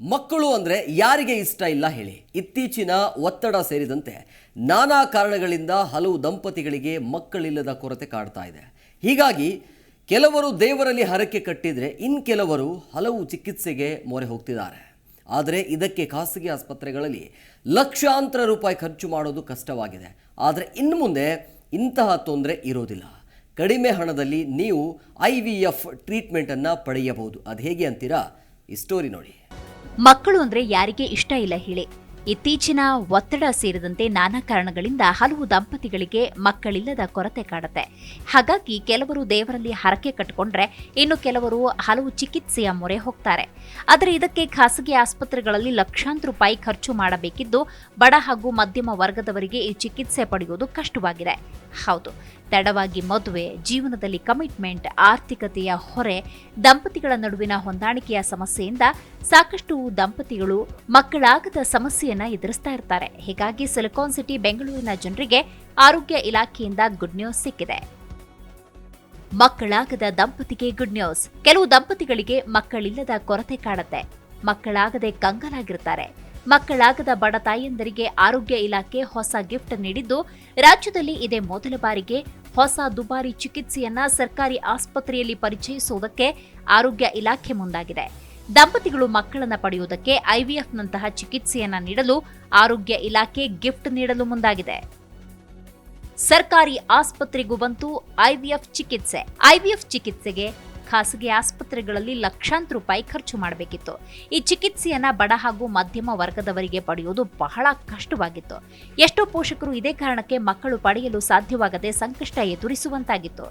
ಮಕ್ಕಳು ಅಂದರೆ ಯಾರಿಗೆ ಇಷ್ಟ ಇಲ್ಲ ಹೇಳಿ. ಇತ್ತೀಚಿನ ಒತ್ತಡ ಸೇರಿದಂತೆ ನಾನಾ ಕಾರಣಗಳಿಂದ ಹಲವು ದಂಪತಿಗಳಿಗೆ ಮಕ್ಕಳಿಲ್ಲದ ಕೊರತೆ ಕಾಡ್ತಾ ಇದೆ. ಹೀಗಾಗಿ ಕೆಲವರು ದೇವರಲ್ಲಿ ಹರಕೆ ಕಟ್ಟಿದರೆ ಇನ್ನು ಕೆಲವರು ಹಲವು ಚಿಕಿತ್ಸೆಗೆ ಮೊರೆ ಹೋಗ್ತಿದ್ದಾರೆ. ಆದರೆ ಇದಕ್ಕೆ ಖಾಸಗಿ ಆಸ್ಪತ್ರೆಗಳಲ್ಲಿ ಲಕ್ಷಾಂತರ ರೂಪಾಯಿ ಖರ್ಚು ಮಾಡೋದು ಕಷ್ಟವಾಗಿದೆ. ಆದರೆ ಇನ್ನು ಮುಂದೆ ಇಂತಹ ತೊಂದರೆ ಇರೋದಿಲ್ಲ. ಕಡಿಮೆ ಹಣದಲ್ಲಿ ನೀವು ಐ ವಿ ಎಫ್ ಟ್ರೀಟ್ಮೆಂಟನ್ನು ಪಡೆಯಬಹುದು. ಅದು ಹೇಗೆ ಅಂತೀರಾ? ಈ ಸ್ಟೋರಿ ನೋಡಿ. ಮಕ್ಕಳು ಅಂದ್ರೆ ಯಾರಿಗೆ ಇಷ್ಟ ಇಲ್ಲ ಹೇಳಿ. ಇತ್ತೀಚಿನ ಒತ್ತಡ ಸೇರಿದಂತೆ ನಾನಾ ಕಾರಣಗಳಿಂದ ಹಲವು ದಂಪತಿಗಳಿಗೆ ಮಕ್ಕಳಿಲ್ಲದ ಕೊರತೆ ಕಾಡುತ್ತೆ ಹಾಗಾಗಿ ಕೆಲವರು ದೇವರಲ್ಲಿ ಹರಕೆ ಕಟ್ಟಿಕೊಂಡ್ರೆ ಇನ್ನು ಕೆಲವರು ಹಲವು ಚಿಕಿತ್ಸೆಯ ಮೊರೆ ಹೋಗ್ತಾರೆ. ಆದರೆ ಇದಕ್ಕೆ ಖಾಸಗಿ ಆಸ್ಪತ್ರೆಗಳಲ್ಲಿ ಲಕ್ಷಾಂತರ ರೂಪಾಯಿ ಖರ್ಚು ಮಾಡಬೇಕಿದ್ದು ಬಡ ಹಾಗೂ ಮಧ್ಯಮ ವರ್ಗದವರಿಗೆ ಈ ಚಿಕಿತ್ಸೆ ಪಡೆಯುವುದು ಕಷ್ಟವಾಗಿದೆ. ಹೌದು. ತಡವಾಗಿ ಮದುವೆ, ಜೀವನದಲ್ಲಿ ಕಮಿಟ್ಮೆಂಟ್ ಆರ್ಥಿಕತೆಯ ಹೊರೆ, ದಂಪತಿಗಳ ನಡುವಿನ ಹೊಂದಾಣಿಕೆಯ ಸಮಸ್ಯೆಯಿಂದ ಸಾಕಷ್ಟು ದಂಪತಿಗಳು ಮಕ್ಕಳಾಗದ ಸಮಸ್ಯೆಯನ್ನ ಎದುರಿಸ್ತಾ ಇರ್ತಾರೆ. ಹೀಗಾಗಿ ಸಿಲಿಕಾನ್ ಸಿಟಿ ಬೆಂಗಳೂರಿನ ಜನರಿಗೆ ಆರೋಗ್ಯ ಇಲಾಖೆಯಿಂದ ಗುಡ್ ನ್ಯೂಸ್ ಸಿಕ್ಕಿದೆ. ಮಕ್ಕಳಾಗದ ದಂಪತಿಗೆ ಗುಡ್ ನ್ಯೂಸ್ ಕೆಲವು ದಂಪತಿಗಳಿಗೆ ಮಕ್ಕಳಿಲ್ಲದ ಕೊರತೆ ಕಾಡುತ್ತೆ ಮಕ್ಕಳಾಗದೆ ಕಂಗಾಲಾಗಿರ್ತಾರೆ. ಮಕ್ಕಳಾಗದ ಬಡ ತಾಯಂದರಿಗೆ ಆರೋಗ್ಯ ಇಲಾಖೆ ಹೊಸ ಗಿಫ್ಟ್ ನೀಡಿದ್ದು, ರಾಜ್ಯದಲ್ಲಿ ಇದೇ ಮೊದಲ ಬಾರಿಗೆ ಹೊಸ ದುಬಾರಿ ಚಿಕಿತ್ಸೆಯನ್ನ ಸರ್ಕಾರಿ ಆಸ್ಪತ್ರೆಯಲ್ಲಿ ಪರಿಚಯಿಸುವುದಕ್ಕೆ ಆರೋಗ್ಯ ಇಲಾಖೆ ಮುಂದಾಗಿದೆ. ದಂಪತಿಗಳು ಮಕ್ಕಳನ್ನು ಪಡೆಯುವುದಕ್ಕೆ ಐವಿಎಫ್ನಂತಹ ಚಿಕಿತ್ಸೆಯನ್ನ ನೀಡಲು ಆರೋಗ್ಯ ಇಲಾಖೆ ಗಿಫ್ಟ್ ನೀಡಲು ಮುಂದಾಗಿದೆ. ಸರ್ಕಾರಿ ಆಸ್ಪತ್ರೆಗೂ ಬಂತು ಐವಿಎಫ್ ಚಿಕಿತ್ಸೆ. ಐವಿಎಫ್ ಚಿಕಿತ್ಸೆಗೆ ಖಾಸಗಿ ಆಸ್ಪತ್ರೆಗಳಲ್ಲಿ ಲಕ್ಷಾಂತರ ರೂಪಾಯಿ ಖರ್ಚು ಮಾಡಬೇಕಿತ್ತು. ಈ ಚಿಕಿತ್ಸೆಯನ್ನ ಬಡ ಹಾಗೂ ಮಧ್ಯಮ ವರ್ಗದವರಿಗೆ ಪಡೆಯುವುದು ಬಹಳ ಕಷ್ಟವಾಗಿತ್ತು. ಎಷ್ಟೋ ಪೋಷಕರು ಇದೇ ಕಾರಣಕ್ಕೆ ಮಕ್ಕಳು ಪಡೆಯಲು ಸಾಧ್ಯವಾಗದೆ ಸಂಕಷ್ಟ ಎದುರಿಸುವಂತಾಗಿತ್ತು.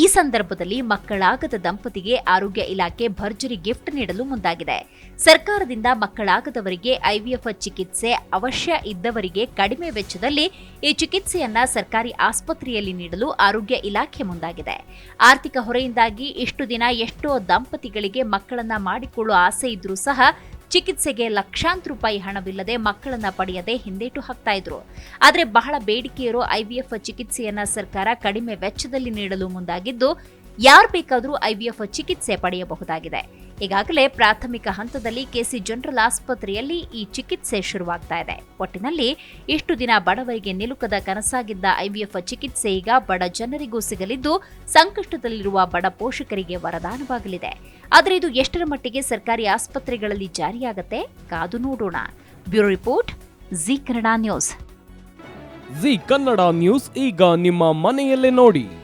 ಈ ಸಂದರ್ಭದಲ್ಲಿ ಮಕ್ಕಳಾಗದ ದಂಪತಿಗೆ ಆರೋಗ್ಯ ಇಲಾಖೆ ಭರ್ಜರಿ ಗಿಫ್ಟ್ ನೀಡಲು ಮುಂದಾಗಿದೆ. ಸರ್ಕಾರದಿಂದ ಮಕ್ಕಳಾಗದವರಿಗೆ ಐವಿಎಫ್ ಚಿಕಿತ್ಸೆ ಅವಶ್ಯ ಇದ್ದವರಿಗೆ ಕಡಿಮೆ ವೆಚ್ಚದಲ್ಲಿ ಈ ಚಿಕಿತ್ಸೆಯನ್ನ ಸರ್ಕಾರಿ ಆಸ್ಪತ್ರೆಯಲ್ಲಿ ನೀಡಲು ಆರೋಗ್ಯ ಇಲಾಖೆ ಮುಂದಾಗಿದೆ. ಆರ್ಥಿಕ ಹೊರೆಯಿಂದಾಗಿ ಇಷ್ಟು ದಿನ ಎಷ್ಟೋ ದಂಪತಿಗಳಿಗೆ ಮಕ್ಕಳನ್ನ ಮಾಡಿಕೊಳ್ಳುವ ಆಸೆ ಇದ್ರೂ ಸಹ ಚಿಕಿತ್ಸೆಗೆ ಲಕ್ಷಾಂತರ ರೂಪಾಯಿ ಹಣವಿಲ್ಲದೆ ಮಕ್ಕಳನ್ನ ಪಡೆಯದೆ ಹಿಂದೇಟು ಹಾಕ್ತಾ ಇದ್ರು. ಆದರೆ ಬಹಳ ಬೇಡಿಕೆಯರು ಐವಿಎಫ್ ಚಿಕಿತ್ಸೆಯನ್ನ ಸರ್ಕಾರ ಕಡಿಮೆ ವೆಚ್ಚದಲ್ಲಿ ನೀಡಲು ಮುಂದಾಗಿದ್ದು ಯಾರು ಬೇಕಾದರೂ ಐವಿಎಫ್ ಚಿಕಿತ್ಸೆ ಪಡೆಯಬಹುದಾಗಿದೆ. ಈಗಾಗಲೇ ಪ್ರಾಥಮಿಕ ಹಂತದಲ್ಲಿ ಕೆಸಿ ಜನರಲ್ ಆಸ್ಪತ್ರೆಯಲ್ಲಿ ಈ ಚಿಕಿತ್ಸೆ ಶುರುವಾಗ್ತಾ ಇದೆ. ಒಟ್ಟಿನಲ್ಲಿ ಇಷ್ಟು ದಿನ ಬಡವರಿಗೆ ನಿಲುಕದ ಕನಸಾಗಿದ್ದ ಐವಿಎಫ್ ಚಿಕಿತ್ಸೆ ಈಗ ಬಡ ಜನರಿಗೂ ಸಿಗಲಿದ್ದು, ಸಂಕಷ್ಟದಲ್ಲಿರುವ ಬಡ ಪೋಷಕರಿಗೆ ವರದಾನವಾಗಲಿದೆ. ಆದರೆ ಇದು ಎಷ್ಟರ ಮಟ್ಟಿಗೆ ಸರ್ಕಾರಿ ಆಸ್ಪತ್ರೆಗಳಲ್ಲಿ ಜಾರಿಯಾಗತ್ತೆ? ಕಾದು ನೋಡೋಣ. Bureau report Zee Kannada news. Zee Kannada news ಈಗ ನಿಮ್ಮ ಮನೆಯಲ್ಲೇ ನೋಡಿ.